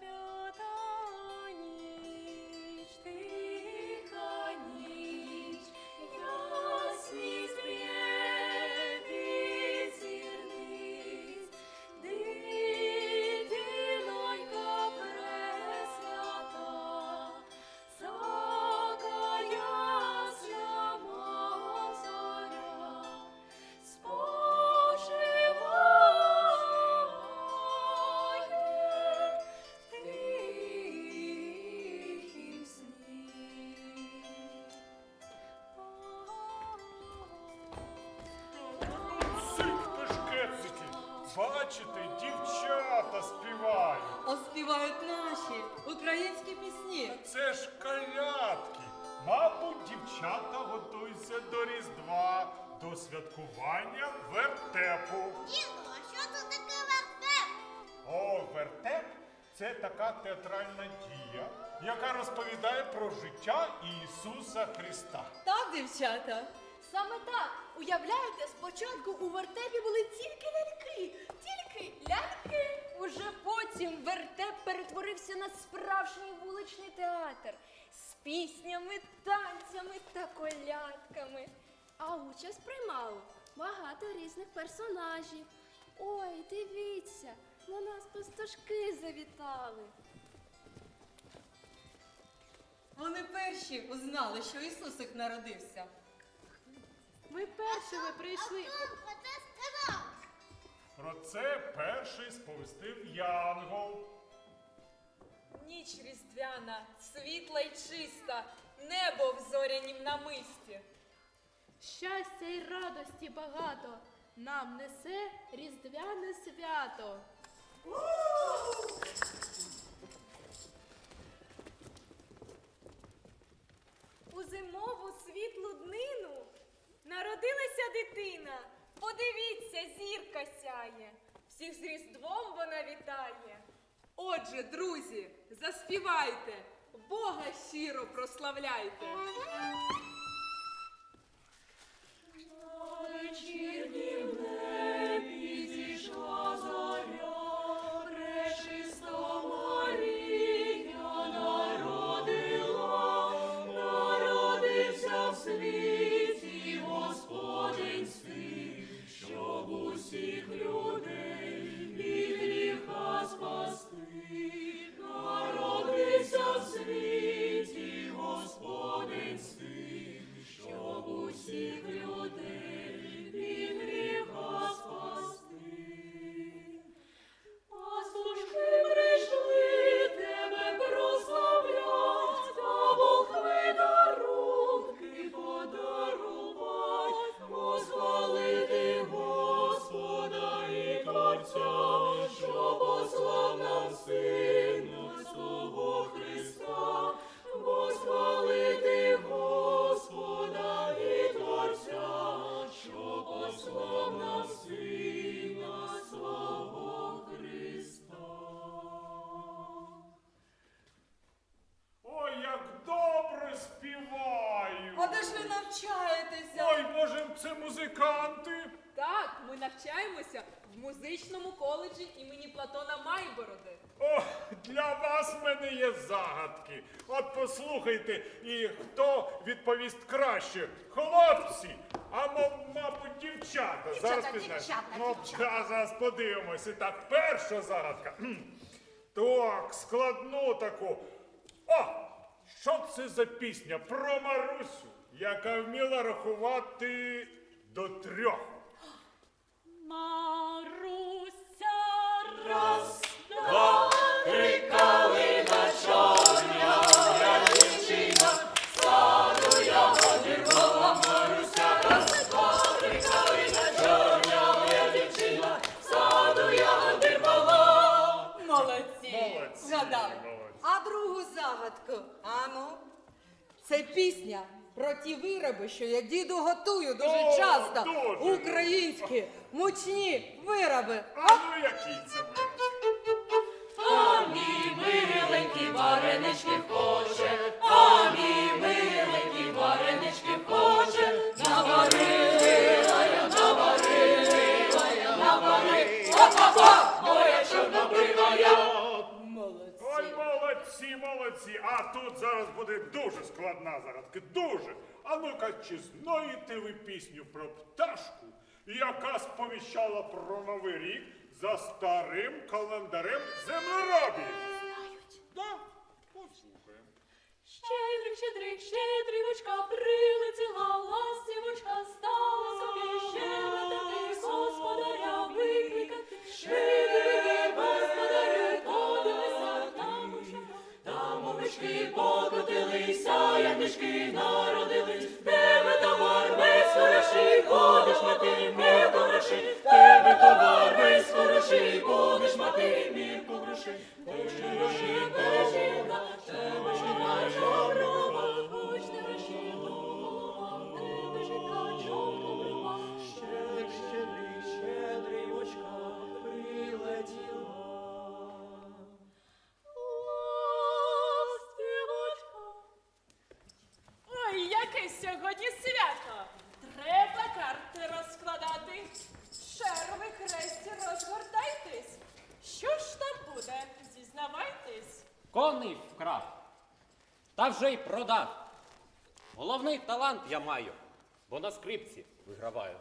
свята ніч, Оспівають наші українські пісні. Це ж калятки. Мабуть, дівчата готуються до Різдва, до святкування вертепу. Діду, а що це таке вертеп? О, вертеп це така театральна дія, яка розповідає про життя Ісуса Христа. Так, дівчата? Саме так. Уявляєте, спочатку у вертепі були тільки ляльки, тільки ляльки. Уже потім вертеп перетворився на справжній вуличний театр з піснями, танцями та колядками. А участь приймало багато різних персонажів. Ой, дивіться, на нас пастушки завітали. Вони перші узнали, що Ісусик народився. Ми першими прийшли. Хто про це? Про це перший сповістив Янгол. Ніч різдвяна, світла й чиста, небо в зорянім намисті. Щастя й радості багато нам несе різдвяне свято. Отже, друзі, заспівайте, Бога щиро прославляйте. Світі Господень син, щоб усіх людей музиканти? Так, ми навчаємося в музичному коледжі імені Платона Майбороди. О, для вас в мене є загадки. От послухайте, і хто відповість краще? Хлопці, а мабуть, дівчата. зараз пізнаєш. дівчата, ну, та, зараз подивимося. Так, перша загадка. Кхм. Так, складну таку. О! Що це за пісня про Марусю, яка вміла рахувати до трьох? Маруся, раз, два, три калина чорня, я дівчина, саду я одірвала. Маруся, раз, два, три калина чорня, я дівчина, саду я одірвала. Молодці. Молодці, Згадали. молодці. А другу загадку. Ану. Це пісня про ті вироби, що я діду готую дуже О, часто. дуже. Українські мучні вироби. А ну які це вираз? Молодці. А тут зараз буде дуже складна загадка. Дуже. А ну-ка, чи знаєте ви пісню про пташку, яка сповіщала про новий рік за старим календарем землеробів? Да, послухаємо. Щедрик, щедрик, щедрівочка, прилетіла ластівочка, стала собі щедрити, Ocean. Вже й продав. Головний талант я маю, бо на скрипці виграваю.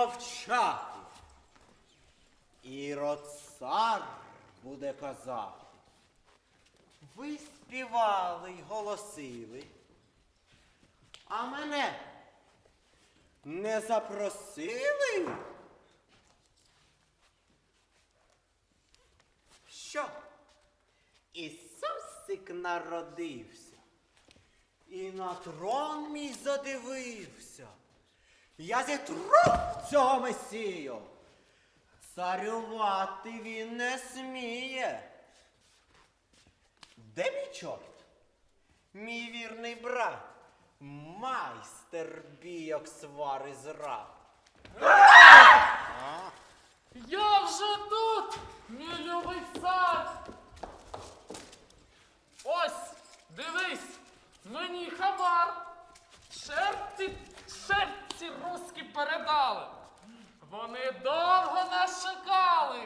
Мовчати. Ірод цар буде казати. Ви співали й голосили, а мене не запросили? Що? Ісусик народився. І на трон мій задивився. Я зітру цього месію. Царювати він не сміє. Де мій чорт? Мій вірний брат, майстер бійок свари зрад. Я вже тут, мій любий цар. Ось, дивись, мені хабар. Черти руські передали. Вони довго нас чекали.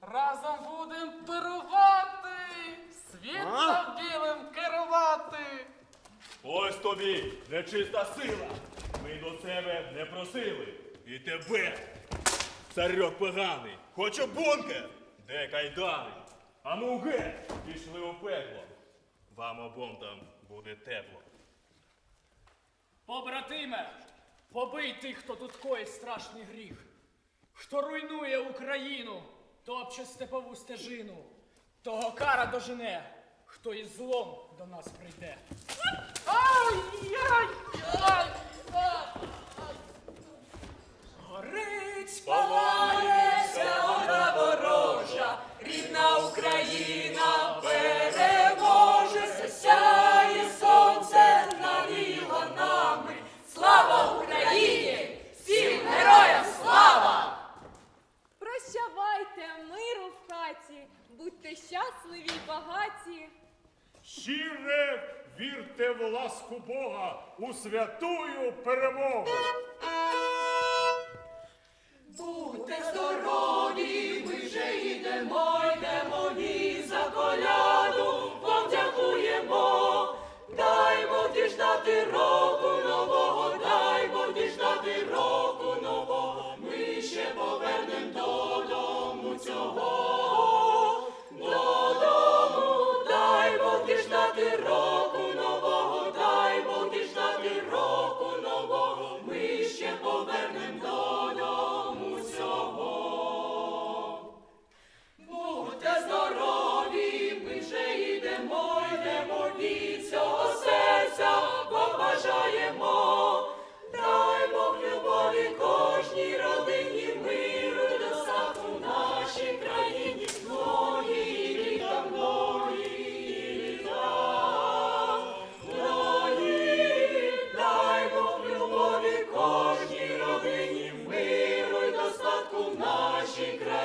Разом будем пирувати, світлом білим керувати. Ось тобі нечиста сила. Ми до себе не просили. І тебе, царьок поганий, хочу бункер, де кайдани. А ну геть, пішли у пекло. Вам обом там буде тепло. Побратиме, побий тих, хто тут коїть страшний гріх, хто руйнує Україну, топче степову стежину, того кара дожене, хто із злом до нас прийде. Горить, палається гора ворожа, рідна Україна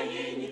нашій країні,